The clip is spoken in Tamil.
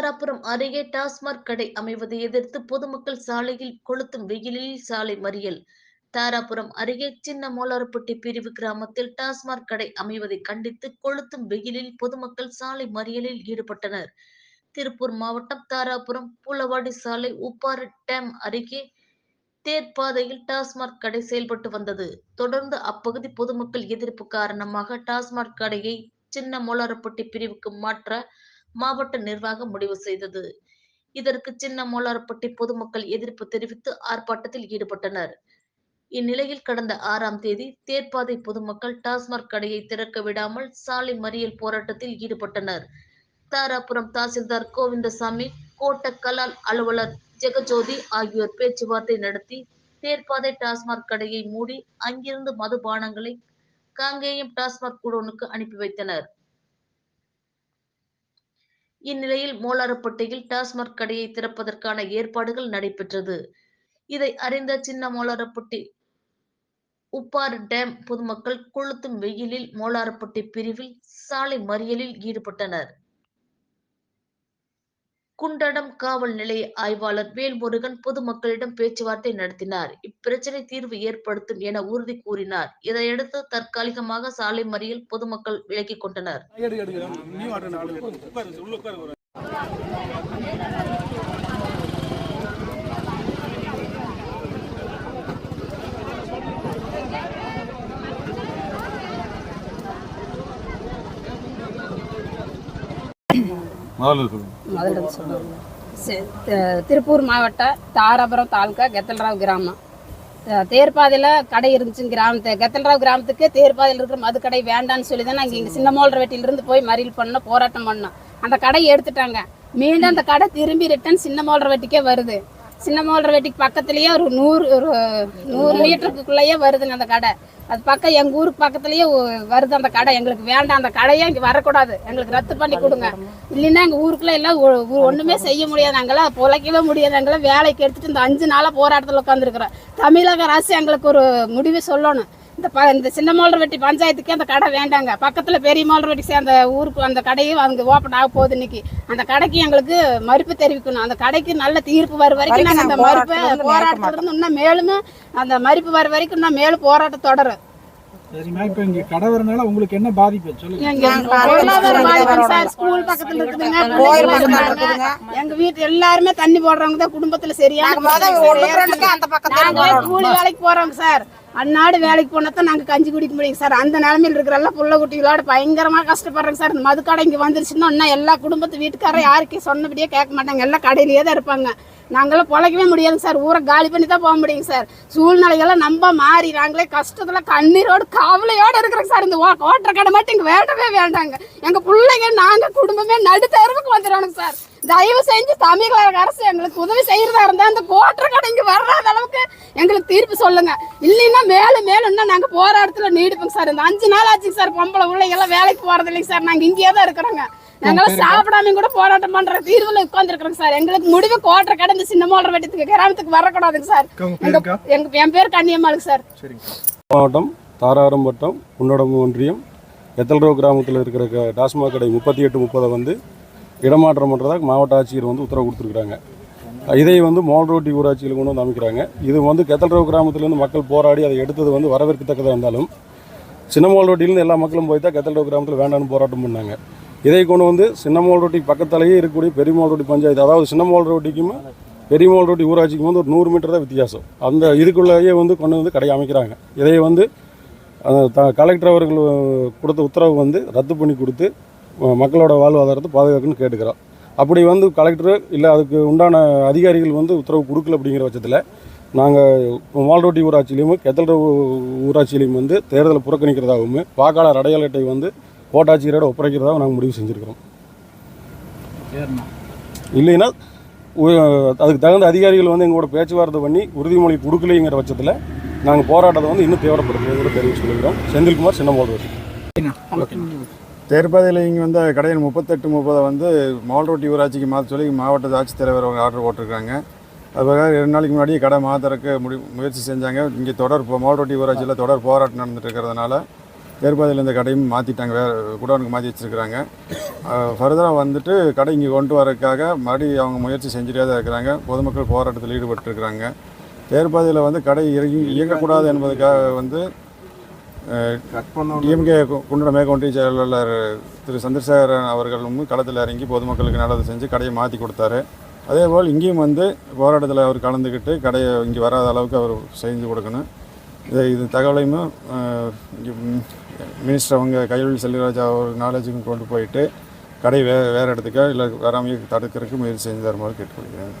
குமாராபுரம் அருகே டாஸ்மாக் கடை அமைவதை எதிர்த்து பொதுமக்கள் சாலையில் கொளுத்தும் வெயிலில் சாலை மறியல். தாராபுரம் அருகே சின்ன மோலார்பட்டி பிரிவு கிராமத்தில் டாஸ்மாக் கடை அமைவதை கண்டித்து கொளுத்தும் வெயிலில் பொதுமக்கள் சாலை மறியலில் ஈடுபட்டனர். திருப்பூர் மாவட்டம் தாராபுரம் பூலவாடி சாலை உப்பாறு டேம் அருகே தேர்ப்பாதையில் டாஸ்மாக் கடை செயல்பட்டு வந்தது. தொடர்ந்து அப்பகுதி பொதுமக்கள் எதிர்ப்பு காரணமாக டாஸ்மாக் கடையை சின்ன மோலாரப்பட்டி பிரிவுக்கு மாற்ற மாவட்ட நிர்வாகம் முடிவு செய்தது. இதற்கு சின்ன மோலார்பட்டி பொதுமக்கள் எதிர்ப்பு தெரிவித்து ஆர்ப்பாட்டத்தில் ஈடுபட்டனர். இந்நிலையில் கடந்த ஆறாம் தேதி தேர்ப்பாதை பொதுமக்கள் டாஸ்மாக் கடையை திறக்க விடாமல் சாலை மறியல் போராட்டத்தில் ஈடுபட்டனர். தாராபுரம் தாசில்தார் கோவிந்தசாமி கோட்ட கலால் அலுவலர் ஜெகஜோதி ஆகியோர் பேச்சுவார்த்தை நடத்தி தேர்ப்பாதை டாஸ்மாக் கடையை மூடி அங்கிருந்து மதுபானங்களை காங்கேயம் டாஸ்மாக் குடோனுக்கு அனுப்பி வைத்தனர். இந்நிலையில் மோலாரப்பட்டியில் டாஸ்மாக் கடையை திறப்பதற்கான ஏற்பாடுகள் நடைபெற்றது. இதை அறிந்த சின்ன மோலாரப்பட்டி உப்பாறு டேம் பொதுமக்கள் கொளுத்தும் வெயிலில் மோலாரப்பட்டி பிரிவில் சாலை மறியலில் ஈடுபட்டனர். குண்டடம் காவல் நிலைய ஆய்வாளர் வேல்முருகன் பொதுமக்களிடம் பேச்சுவார்த்தை நடத்தினார். இப்பிரச்சனை தீர்வு ஏற்படுத்தும் என உறுதி கூறினார். இதையடுத்து தற்காலிகமாக சாலை மறியல் பொதுமக்கள் விலகிக் கொண்டனர். முதல்ல திருப்பூர் மாவட்ட தாராபுரம் தாலுக்கா கெத்தல்ராவ் கிராமம். தேர்பாதையில் கடை இருந்துச்சு கிராமத்து கெத்தல்ராவ் கிராமத்துக்கு தேர்பாதையில் இருக்கிற மது கடை வேண்டான்னு சொல்லி தான் நாங்கள் இங்கே சின்ன மோல்ற வெட்டியிலிருந்து போய் மறியல் பண்ணோம் போராட்டம் பண்ணோம். அந்த கடையை எடுத்துட்டாங்க. மீண்டும் அந்த கடை திரும்பி ரிட்டன் சின்ன மோல்ற வெட்டிக்கே வருது. சின்ன மோல்ற வெட்டிக்கு பக்கத்துலேயே ஒரு நூறு ஒரு நூறு மீட்டருக்குள்ளேயே வருதுங்க அந்த கடை. அது பக்கம் எங்கள் ஊருக்கு பக்கத்துலேயே வருது அந்த கடை. எங்களுக்கு வேண்டாம் அந்த கடையே இங்கே வரக்கூடாது. எங்களுக்கு ரத்து பண்ணி கொடுங்க. இல்லைன்னா எங்கள் ஊருக்குள்ள எல்லாம் ஒன்றுமே செய்ய முடியாது. நாங்களாம் பொழைக்கவே முடியாது. எங்களாம் வேலைக்கு எடுத்துகிட்டு இந்த அஞ்சு நாளாக போராட்டத்தில் உட்காந்துருக்குறோம் தமிழக அரசு எங்களுக்கு ஒரு முடிவு சொல்லணும். இந்த ப இந்த சின்ன மோல்ரவெட்டி பஞ்சாயத்துக்கே அந்த கடை வேண்டாங்க. பக்கத்தில் பெரிய மோல்ரவெட்டி சேர்ந்த ஊருக்கு அந்த கடையும் அங்கே ஓப்பன் ஆக போகுது இன்னைக்கு. அந்த கடைக்கு எங்களுக்கு மறுப்பு தெரிவிக்கணும். அந்த கடைக்கு நல்ல தீர்ப்பு வர வரைக்கும் நாங்கள் அந்த மறுப்பை போராட்டத்திலிருந்து இன்னும் மேலும் அந்த மறுப்பு வர வரைக்கும் இன்னும் மேலும் போராட்டம் தொடரும். சரிம்மா இப்போ இங்க கடை வரனால உங்களுக்கு என்ன பாதிப்பு? சொல்லுங்க. எங்க பொருளாதார பாதிப்பு சார் ஸ்கூல் பக்கத்துல இருக்குதுங்க. பிள்ளைங்க இருக்காங்க. எங்க வீட்டு எல்லாருமே தண்ணி போடுறவங்க தான் குடும்பத்துல சரியான நாங்களே கூலி வேலைக்கு போறோங்க சார். அன்னாடு வேலைக்கு போனால் தான் நாங்கள் கஞ்சி குடிக்க முடியும். சார் அந்த நிலமையில் இருக்கிற புள்ள குட்டிகளோட பயங்கரமாக கஷ்டப்படுறோங்க சார். இந்த மதுக்கடை இங்கே வந்துருச்சுன்னா இன்னும் எல்லா குடும்பத்து வீட்டுக்காரரும் யாருக்கும் சொன்னபடியே கேட்க மாட்டாங்க. எல்லாம் கடையிலேயே தான் இருப்பாங்க. நாங்களாம் பொழைக்கவே முடியாதுங்க சார். ஊரை காலி பண்ணி தான் போக முடியுங்க சார். சூழ்நிலைகள்லாம் நம்ப மாறி நாங்களே கஷ்டத்தில் கண்ணீரோடு கவலையோடு இருக்கிறோங்க சார். இந்த ஓ- ஓட்டுற கடை மட்டும் இங்கே வேண்டவே வேண்டாங்க. எங்கள் பிள்ளைங்க நாங்கள் குடும்பமே நடுத்தருவுக்கு வந்துடுவானுங்க சார். தயவு செஞ்சு தமிழக அரசு எங்களுக்கு உதவி செய்யறதா இருந்தா அந்த ஓட்டுற கடை இங்க வராத அளவுக்கு எங்களுக்கு தீர்ப்பு சொல்லுங்க. இல்லைன்னா மேலும் மேலும் இன்னும் நாங்க போராட்டத்துல நீடிப்போங்க சார். இந்த அஞ்சு நாள் ஆச்சுங்க சார். பொம்பளை பிள்ளைங்க எல்லாம் வேலைக்கு போறது இல்லைங்க சார். நாங்க இங்கேயே தான் இருக்கிறோங்க. நாங்களாம் சாப்பிடாம கூட போராட்டம் பண்ற தீர்வுல உட்காந்துருக்கிறோங்க சார். எங்களுக்கு முடிவு கோட்டை கடை இந்த சின்ன மோட்டர் வெட்டத்துக்கு கிராமத்துக்கு வரக்கூடாதுங்க சார். எங்க என் பேர் கன்னியம்மாளுங்க சார். சரிங்க. மாவட்டம் தாராபுரம் வட்டம் உன்னடம் ஒன்றியம். எத்தல்ரோ கிராமத்தில் இருக்கிற டாஸ்மாக் கடை முப்பத்தி எட்டு முப்பதை வந்து இடமாற்றம் பண்ணுறதாக மாவட்ட ஆட்சியர் வந்து உத்தரவு கொடுத்துருக்குறாங்க. இதை வந்து மோல்ரோட்டி ஊராட்சியில் கொண்டு வந்து அமைக்கிறாங்க. இது வந்து கெத்தல்ரவு கிராமத்திலேருந்து மக்கள் போராடி அதை எடுத்தது வந்து வரவேற்கத்தக்கதாக இருந்தாலும் சின்னமோல் ரோட்டிலேருந்து எல்லா மக்களும் போய் தான் கெத்தல்ரவு கிராமத்தில் வேண்டாம்னு போராட்டம் பண்ணாங்க. இதை கொண்டு வந்து சின்னமோல் ரோட்டிக்கு பக்கத்திலேயே இருக்கக்கூடிய பெரியமோல் ரோட்டி பஞ்சாயத்து அதாவது சின்னமோல் ரோட்டிக்கும் பெரியமோல் ரோட்டி ஊராட்சிக்கும் வந்து ஒரு நூறு மீட்டர் தான் வித்தியாசம். அந்த இதுக்குள்ளேயே வந்து கொண்டு வந்து கடை அமைக்கிறாங்க. இதை வந்து த கலெக்டர் அவர்கள் கொடுத்த உத்தரவு வந்து ரத்து பண்ணி கொடுத்து மக்களோட வாழ்வாதாரத்தை பாதுகாக்கணும்னு கேட்டுக்கிறோம். அப்படி வந்து கலெக்டர் இல்லை அதுக்கு உண்டான அதிகாரிகள் வந்து உத்தரவு கொடுக்கல அப்படிங்கிற பட்சத்தில் நாங்கள் மால்ரோட்டி ஊராட்சியிலையும் கெத்தல்ற ஊராட்சியிலையும் வந்து தேர்தலை புறக்கணிக்கிறதாகவும் வாக்காளர் அடையாள அட்டை வந்து கோட்டாட்சியரோட ஒப்படைக்கிறதாகவும் நாங்கள் முடிவு செஞ்சுருக்கிறோம். இல்லைன்னா அதுக்கு தகுந்த அதிகாரிகள் வந்து எங்களோட பேச்சுவார்த்தை பண்ணி உறுதிமொழி கொடுக்கலைங்கிற பட்சத்தில் நாங்கள் போராட்டத்தை வந்து இன்னும் தேவைப்படுத்துறதை தெரிவித்து சொல்லிக்கிறோம் செந்தில்குமார் சின்னமோடு. ஓகே தேர்ப்பாதையில் இங்கே வந்து கடையில் முப்பத்தெட்டு முப்பதை வந்து மால்ரோட்டி ஊராட்சிக்கு மாற்ற சொல்லி மாவட்ட ஆட்சித்தலைவர் அவங்க ஆர்டர் போட்டிருக்காங்க. அதுக்காக ரெண்டு நாளைக்கு முன்னாடி கடை மாத்திறக்க முடி முயற்சி செஞ்சாங்க. இங்கே தொடர் இப்போ மால்ரோட்டி ஊராட்சியில் தொடர் போராட்டம் நடந்துட்டு இருக்கிறதுனால தேர்ப்பாதையில் இந்த கடையும் மாற்றிட்டாங்க வேறு குடோனுக்கு மாற்றி வச்சுருக்கிறாங்க. ஃபர்தராக வந்துட்டு கடை இங்கே கொண்டு வரதுக்காக மறுபடியும் அவங்க முயற்சி செஞ்சுட்டே தான் இருக்கிறாங்க. பொதுமக்கள் போராட்டத்தில் ஈடுபட்டிருக்கிறாங்க. தேர்ப்பாதையில் வந்து கடை இறங்கி இயங்கக்கூடாது என்பதுக்காக வந்து டிஎம்கே குண்டட மேற்கொண்டி செயலாளர் திரு சந்திரசேகரன் அவர்களும் களத்தில் இறங்கி பொதுமக்களுக்கு நல்லது செஞ்சு கடையை மாற்றி கொடுத்தாரு. அதேபோல் இங்கேயும் வந்து போராட்டத்தில் அவர் கலந்துக்கிட்டு கடையை இங்கே வராத அளவுக்கு அவர் செஞ்சு கொடுக்கணும். இது இது தகவலையும் இங்கே மினிஸ்டர் அவங்க கையொழி செல்வராஜா அவர் நாலேஜுக்கும் கொண்டு போயிட்டு கடை வே வேறு இடத்துக்கோ இல்லை வராமையே தடுக்கிறதுக்கு முயற்சி செஞ்சு தருமாறு கேட்டுக்கொள்கிறேன்.